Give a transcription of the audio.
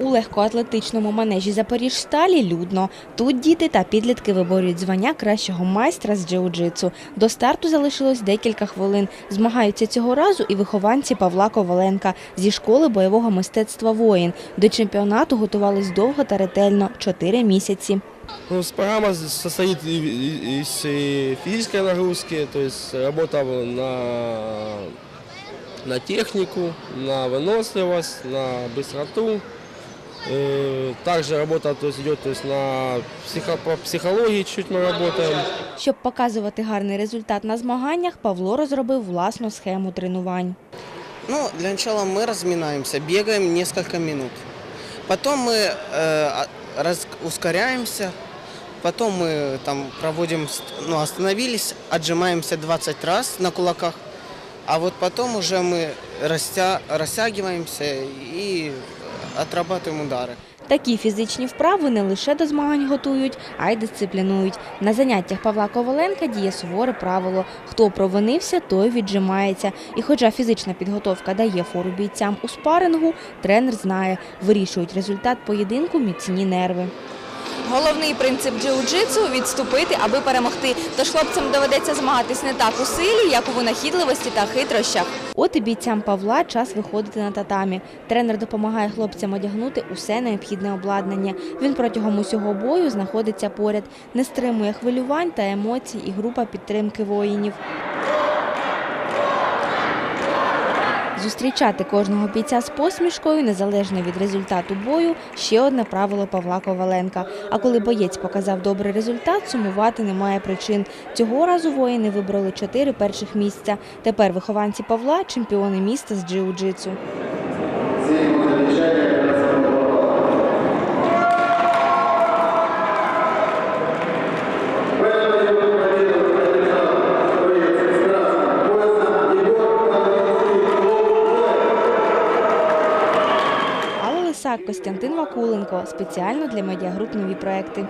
У легкоатлетичному манежі Запоріжсталі людно. Тут діти та підлітки виборюють звання кращого майстра з джиу-джитсу. До старту залишилось декілька хвилин. Змагаються цього разу і вихованці Павла Коваленка зі школи бойового мистецтва воїн. До чемпіонату готувались довго та ретельно – чотири місяці. Ну, с- программа состоит и- и- из э, физической нагрузки, то есть работа на, на технику, на выносливость, на быстроту. Э, Также работа то есть, идет то есть, на психо, по психологии чуть мы работаем. Щоб показувати гарний результат на змаганнях, Павло розробив власну схему тренувань. Ну, для начала мы разминаемся, бегаем несколько минут. Потом мы э, а- раз- ускоряемся, потом мы там проводим, ст- ну, остановились, отжимаемся 20 раз на кулаках, а вот потом уже мы растя- растягиваемся и отрабатываем удары. Такі фізичні вправи не лише до змагань готують, а й дисциплінують. На заняттях Павла Коваленка діє суворе правило: хто провинився, той віджимається. І хоча фізична підготовка дає фору бійцям у спарингу, тренер знає, вирішують результат поєдинку міцні нерви. Головний принцип джиу-джитсу – відступити, аби перемогти. Тож хлопцям доведеться змагатись не так у силі, як у винахідливості та хитрощах. От і бійцям Павла час виходити на татамі. Тренер допомагає хлопцям одягнути усе необхідне обладнання. Він протягом усього бою знаходиться поряд, не стримує хвилювань та емоцій і група підтримки воїнів. Зустрічати кожного бійця з посмішкою, незалежно від результату бою, ще одне правило Павла Коваленка. А коли боєць показав добрий результат, сумувати немає причин. Цього разу воїни вибрали чотири перших місця. Тепер вихованці Павла – чемпіони міста з джиу-джитсу. Костянтин Вакуленко. Спеціально для медіагруп «Нові проекти».